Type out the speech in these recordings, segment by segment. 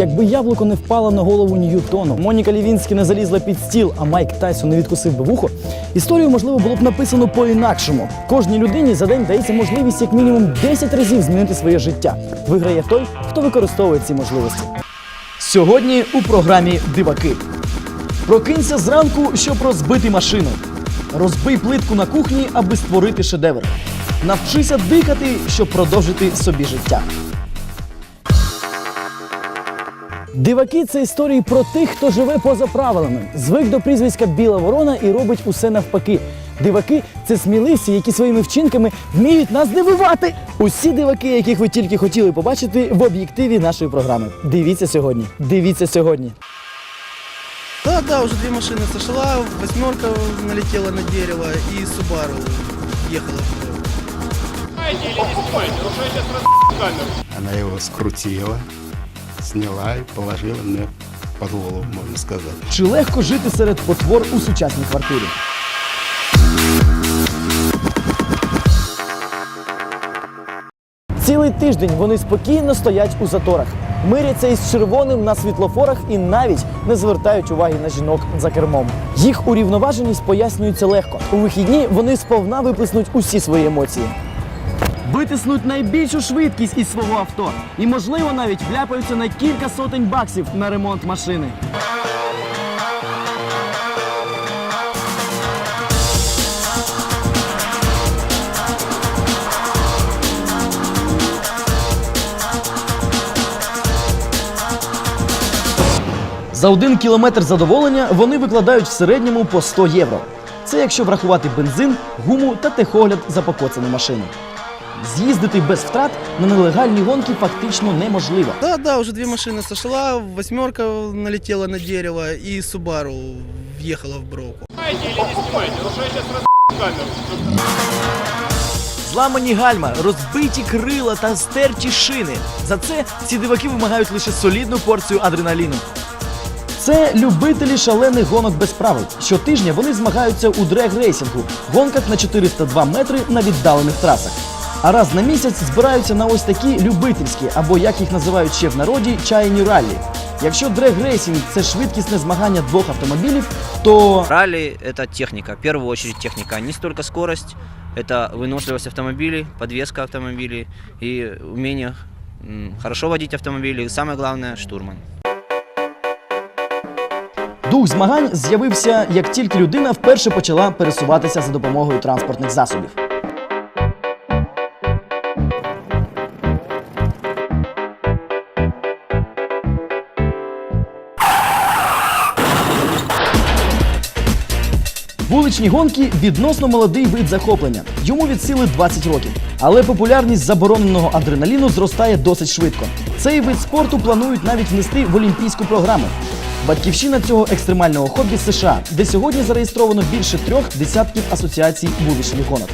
якби яблуко не впало на голову Ньютону, Моніка Лівінські не залізла під стіл, а Майк Тайсон не відкусив би вухо, історію можливо було б написано по-інакшому. Кожній людині за день дається можливість як мінімум 10 разів змінити своє життя. Виграє той, хто використовує ці можливості. Сьогодні у програмі Диваки. Прокинься зранку, щоб розбити машину. Розбий плитку на кухні, аби створити шедевр. Навчися дихати, щоб продовжити собі життя. Диваки це історії про тих, хто живе поза правилами, звик до прізвиська Біла Ворона і робить усе навпаки. Диваки це сміливці, які своїми вчинками вміють нас дивувати. Усі диваки, яких ви тільки хотіли побачити в об'єктиві нашої програми. Дивіться сьогодні. Дивіться сьогодні. Да, да, уже две машины сошла, восьмерка налетела на дерево и Субару ехала. Она его скрутила, сняла и положила мне под голову, можно сказать. Чи легко жити серед потвор у сучасній квартирі? Цілий тиждень вони спокійно стоять у заторах, миряться із червоним на світлофорах і навіть не звертають уваги на жінок за кермом. Їх урівноваженість пояснюється легко. У вихідні вони сповна виплеснуть усі свої емоції. Витиснуть найбільшу швидкість із свого авто і, можливо, навіть вляпаються на кілька сотень баксів на ремонт машини. За один кілометр задоволення вони викладають в середньому по 100 євро. Це якщо врахувати бензин, гуму та техогляд за покоцану машину. З'їздити без втрат на нелегальні гонки фактично неможливо. Да, да, уже две машины сошла, восьмерка налетела на дерево и Субару въехала в бровку. Зламані гальма, розбиті крила та стерті шини. За це ці диваки вимагають лише солідну порцію адреналіну. Це любителі шалених гонок без правил. Щотижня вони змагаються у дрег-рейсингу, гонках на 402 метри на віддалених трасах. А раз на місяць збираються на ось такі любительські, або як їх називають ще в народі, чайні раллі. Якщо дрег-рейсинг – це швидкісне змагання двох автомобілів, то Ралли – это техника, в первую очередь техника. Не столько скорость, это выносливость автомобилей, подвеска автомобилей и умение м, хорошо водить автомобили. И самое главное – штурман. Дух змагань з'явився, як тільки людина вперше почала пересуватися за допомогою транспортних засобів. Вуличні гонки відносно молодий вид захоплення. Йому від сили 20 років. Але популярність забороненого адреналіну зростає досить швидко. Цей вид спорту планують навіть внести в олімпійську програму. Батьківщина цього екстремального хобі США, де сьогодні зареєстровано більше трьох десятків асоціацій вуличних гонок.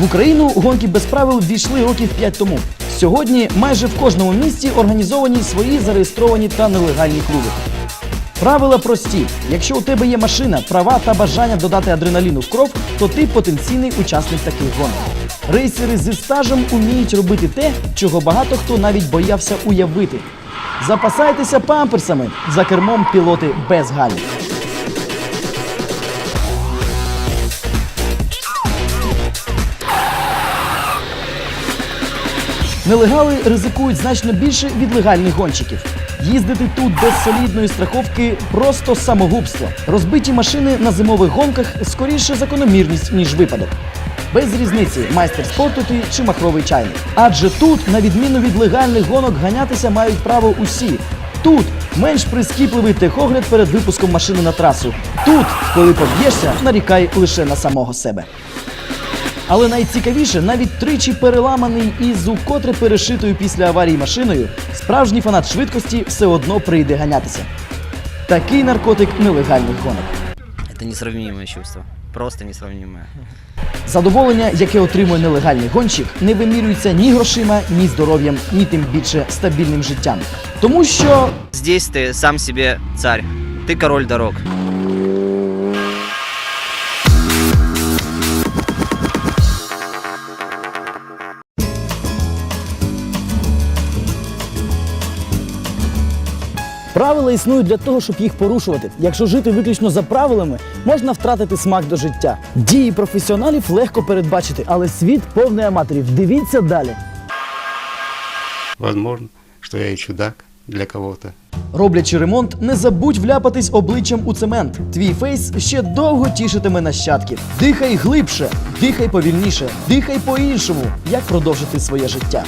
В Україну гонки без правил ввійшли років 5 тому. Сьогодні майже в кожному місті організовані свої зареєстровані та нелегальні клуби. Правила прості: якщо у тебе є машина, права та бажання додати адреналіну в кров, то ти потенційний учасник таких гонок. Рейсери зі стажем уміють робити те, чого багато хто навіть боявся уявити. Запасайтеся памперсами за кермом пілоти без гальм. Нелегали ризикують значно більше від легальних гонщиків. Їздити тут без солідної страховки просто самогубство. Розбиті машини на зимових гонках скоріше закономірність, ніж випадок. Без різниці майстер спорту ти чи махровий чайник. Адже тут, на відміну від легальних гонок, ганятися мають право усі. Тут менш прискіпливий техогляд перед випуском машини на трасу. Тут, коли поб'єшся, нарікай лише на самого себе. Але найцікавіше, навіть тричі переламаний і з укотре перешитою після аварії машиною, справжній фанат швидкості все одно прийде ганятися. Такий наркотик нелегальних гонок. Это несравнимое чувство, просто несравнимое. Задоволення, яке отримує нелегальний гонщик, не вимірюється ні грошима, ні здоров'ям, ні тим більше стабільним життям. Тому що Здесь ты сам себе царь, ты король дорог. Правила існують для того, щоб їх порушувати. Якщо жити виключно за правилами, можна втратити смак до життя. Дії професіоналів легко передбачити, але світ повний аматорів. Дивіться далі. Возможно, что я и чудак для кого-то. Роблячи ремонт, не забудь вляпатись обличчям у цемент. Твій фейс ще довго тішитиме нащадків. Дихай глибше, дихай повільніше, дихай по-іншому. Як продовжити своє життя?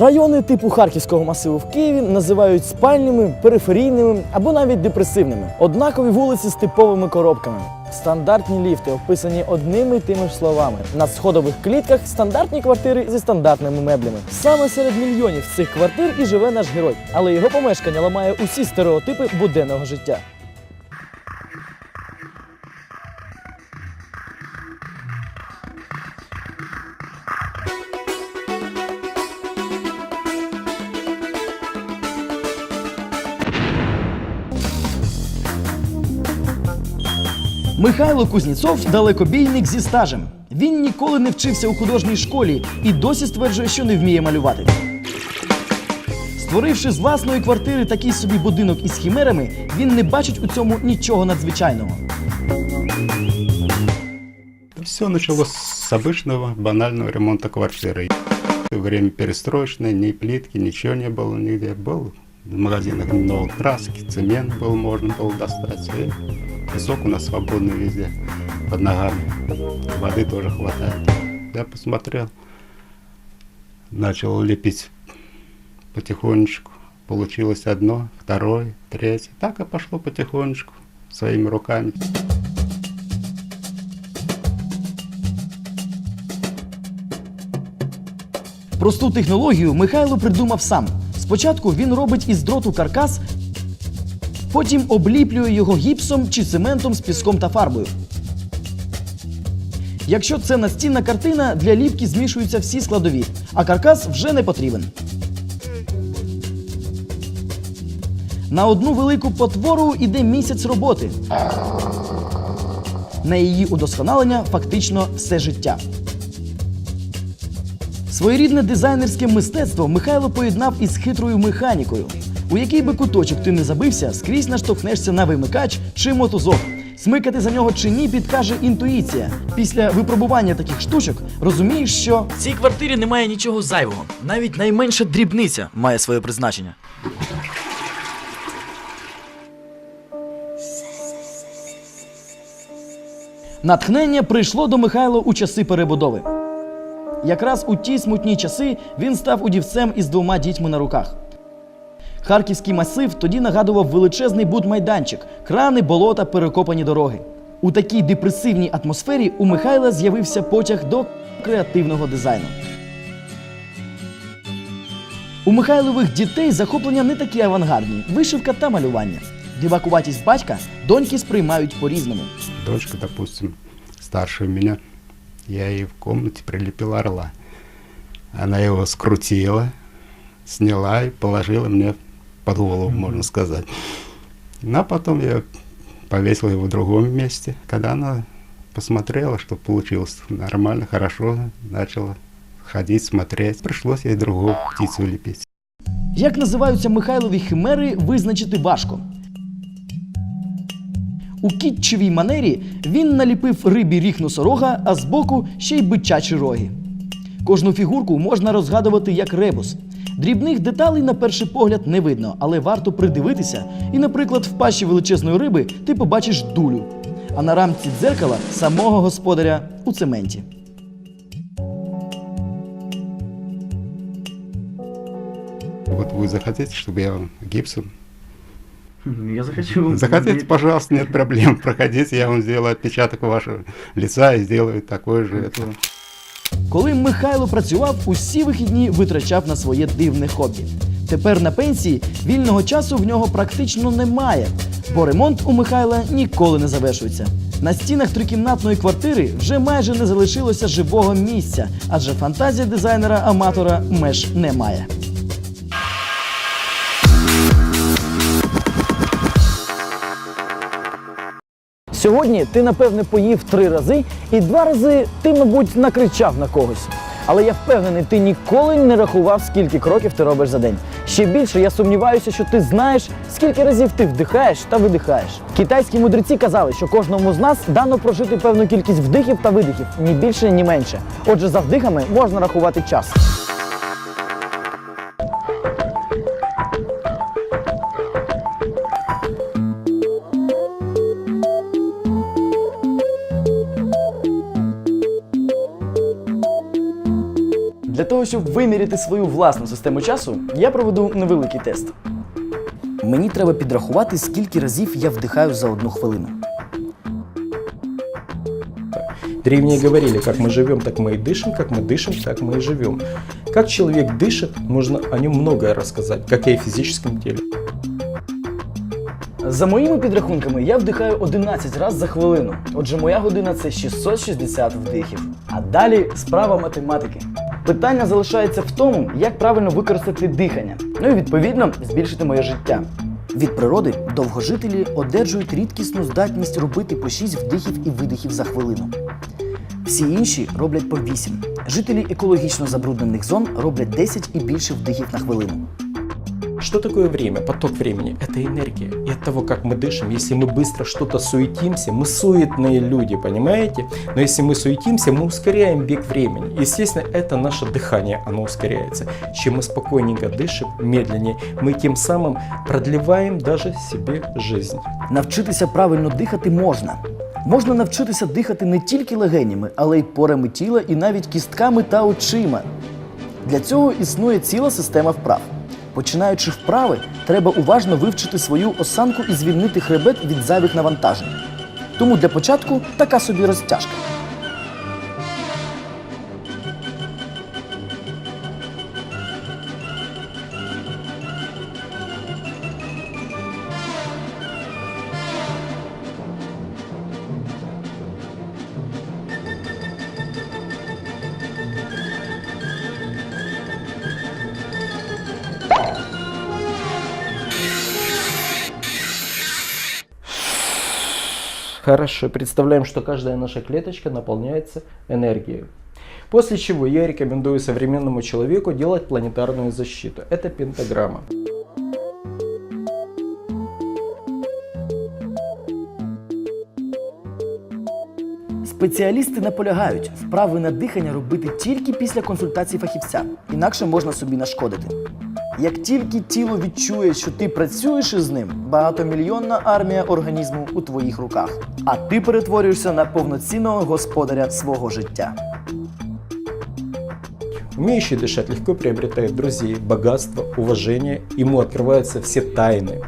Райони типу Харківського масиву в Києві називають спальними, периферійними або навіть депресивними. Однакові вулиці з типовими коробками. Стандартні ліфти описані одними й тими ж словами. На сходових клітках стандартні квартири зі стандартними меблями. Саме серед мільйонів цих квартир і живе наш герой, але його помешкання ламає усі стереотипи буденного життя. Михайло Кузніцов далекобійник зі стажем. Він ніколи не вчився у художній школі і досі стверджує, що не вміє малювати. Створивши з власної квартири такий собі будинок із хімерами, він не бачить у цьому нічого надзвичайного. Все началось с обычного банального ремонта квартиры. Время перестроечное, ни плитки, ничего не было нигде. Был в магазинах много краски, цемент был, можно было достать. Песок у нас свободный везде, под ногами. Воды тоже хватает. Я посмотрел, начал лепить потихонечку. Получилось одно, второе, третье. Так и пошло потихонечку, своими руками. Просту технологію Михайло придумав сам. Спочатку він робить із дроту каркас, потім обліплює його гіпсом чи цементом з піском та фарбою. Якщо це настінна картина, для ліпки змішуються всі складові, а каркас вже не потрібен. На одну велику потвору іде місяць роботи. На її удосконалення фактично все життя. Своєрідне дизайнерське мистецтво Михайло поєднав із хитрою механікою. У який би куточок ти не забився, скрізь наштовхнешся на вимикач чи мотузок. Смикати за нього чи ні, підкаже інтуїція. Після випробування таких штучок розумієш, що в цій квартирі немає нічого зайвого. Навіть найменша дрібниця має своє призначення. Натхнення прийшло до Михайла у часи перебудови. Якраз у ті смутні часи він став удівцем із двома дітьми на руках. Харківський масив тоді нагадував величезний будмайданчик, крани, болота, перекопані дороги. У такій депресивній атмосфері у Михайла з'явився потяг до креативного дизайну. У Михайлових дітей захоплення не такі авангардні вишивка та малювання. Дивакуватість батька доньки сприймають по-різному. Дочка, допустим, старше меня, я ей в комнате прилепил орла. Она его скрутила, сняла и положила мне под голову, можно сказать. А потом я повесил его в другом месте. Когда она посмотрела, что получилось нормально, хорошо, начала ходить, смотреть. Пришлось ей другую птицу лепить. Як називаються Михайлові химери, визначити важко. У кітчевій манері він наліпив рибі ріг носорога, а збоку ще й бичачі роги. Кожну фігурку можна розгадувати як ребус. Дрібних деталей на перший погляд не видно, але варто придивитися, і, наприклад, в пащі величезної риби ти побачиш дулю, а на рамці дзеркала самого господаря у цементі. Вот вы захотите, чтобы я вам гипсом? Я захочу. Захотите, пожалуйста, нет проблем. Проходите, я вам сделаю отпечаток вашего лица и сделаю такой же. это. Коли Михайло працював, усі вихідні витрачав на своє дивне хобі. Тепер на пенсії вільного часу в нього практично немає, бо ремонт у Михайла ніколи не завершується. На стінах трикімнатної квартири вже майже не залишилося живого місця, адже фантазія дизайнера-аматора меж не Сьогодні ти, напевне, поїв три рази, і два рази ти, мабуть, накричав на когось. Але я впевнений, ти ніколи не рахував, скільки кроків ти робиш за день. Ще більше я сумніваюся, що ти знаєш, скільки разів ти вдихаєш та видихаєш. Китайські мудреці казали, що кожному з нас дано прожити певну кількість вдихів та видихів, ні більше, ні менше. Отже, за вдихами можна рахувати час. Для того, щоб виміряти свою власну систему часу, я проведу невеликий тест. Мені треба підрахувати, скільки разів я вдихаю за одну хвилину. Древние говорили, как мы живем, так мы и дышим, как мы дышим, так мы и живем. Как человек дышит, можно о нем многое рассказать, как и о физическом теле. За моїми підрахунками, я вдихаю 11 разів за хвилину. Отже, моя година це 660 вдихів. А далі справа математики. Питання залишається в тому, як правильно використати дихання, ну і відповідно збільшити моє життя. Від природи довгожителі одержують рідкісну здатність робити по 6 вдихів і видихів за хвилину. Всі інші роблять по 8. Жителі екологічно забруднених зон роблять 10 і більше вдихів на хвилину. Что такое время, поток времени? Это энергия. И от того, как мы дышим, если мы быстро что-то суетимся, мы суетные люди, понимаете? Но если мы суетимся, мы ускоряем бег времени. Естественно, это наше дыхание, оно ускоряется. Чем мы спокойненько дышим, медленнее, мы тем самым продлеваем даже себе жизнь. Навчитися правильно дихати можна. Можна навчитися дихати не тільки легенями, але й порами тіла і навіть кістками та очима. Для цього існує ціла система вправ. Починаючи вправи, треба уважно вивчити свою осанку і звільнити хребет від зайвих навантажень. Тому для початку така собі розтяжка. Хорошо, представляем, что каждая наша клеточка наполняется энергией. После чего я рекомендую современному человеку делать планетарную защиту. Это пентаграмма. Спеціалісти наполягають вправи на дихання робити тільки після консультації фахівця, інакше можна собі нашкодити. Як тільки тіло відчує, що ти працюєш із ним, багатомільйонна армія організму у твоїх руках, а ти перетворюєшся на повноцінного господаря свого життя. Умеющий дышать легко приобретает друзей, богатство, уважение, ему открываются все тайны.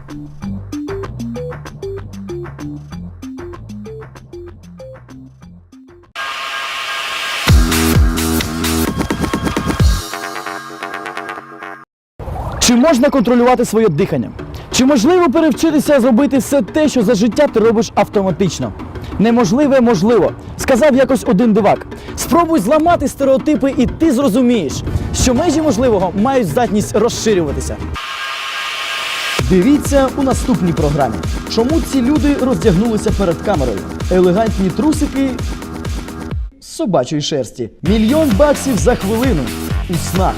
Чи можна контролювати своє дихання? Чи можливо перевчитися зробити все те, що за життя ти робиш автоматично? Неможливе можливо, сказав якось один дивак. Спробуй зламати стереотипи, і ти зрозумієш, що межі можливого мають здатність розширюватися. Дивіться у наступній програмі. Чому ці люди роздягнулися перед камерою? Елегантні трусики з собачої шерсті. Мільйон баксів за хвилину у снах.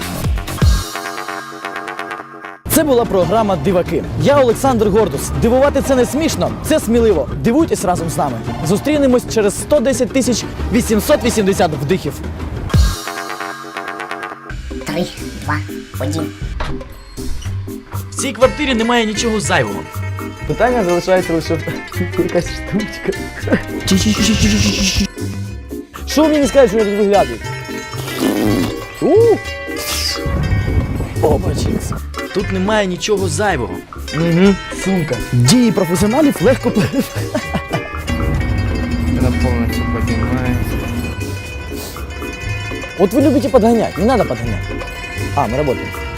Це була програма Диваки. Я Олександр Гордус. Дивувати це не смішно, це сміливо. Дивуйтесь разом з нами. Зустрінемось через 110 тисяч 880 вдихів. Три, два, один. В цій квартирі немає нічого зайвого. Питання залишається лише якась штучка. Що мені скажуть, що я тут виглядаю? У! Тут немає нічого зайвого. Угу. Сумка. Дії професіоналів легко Она полностью поднимается. Вот вы любите подгонять, не надо подгонять. А, мы работаем.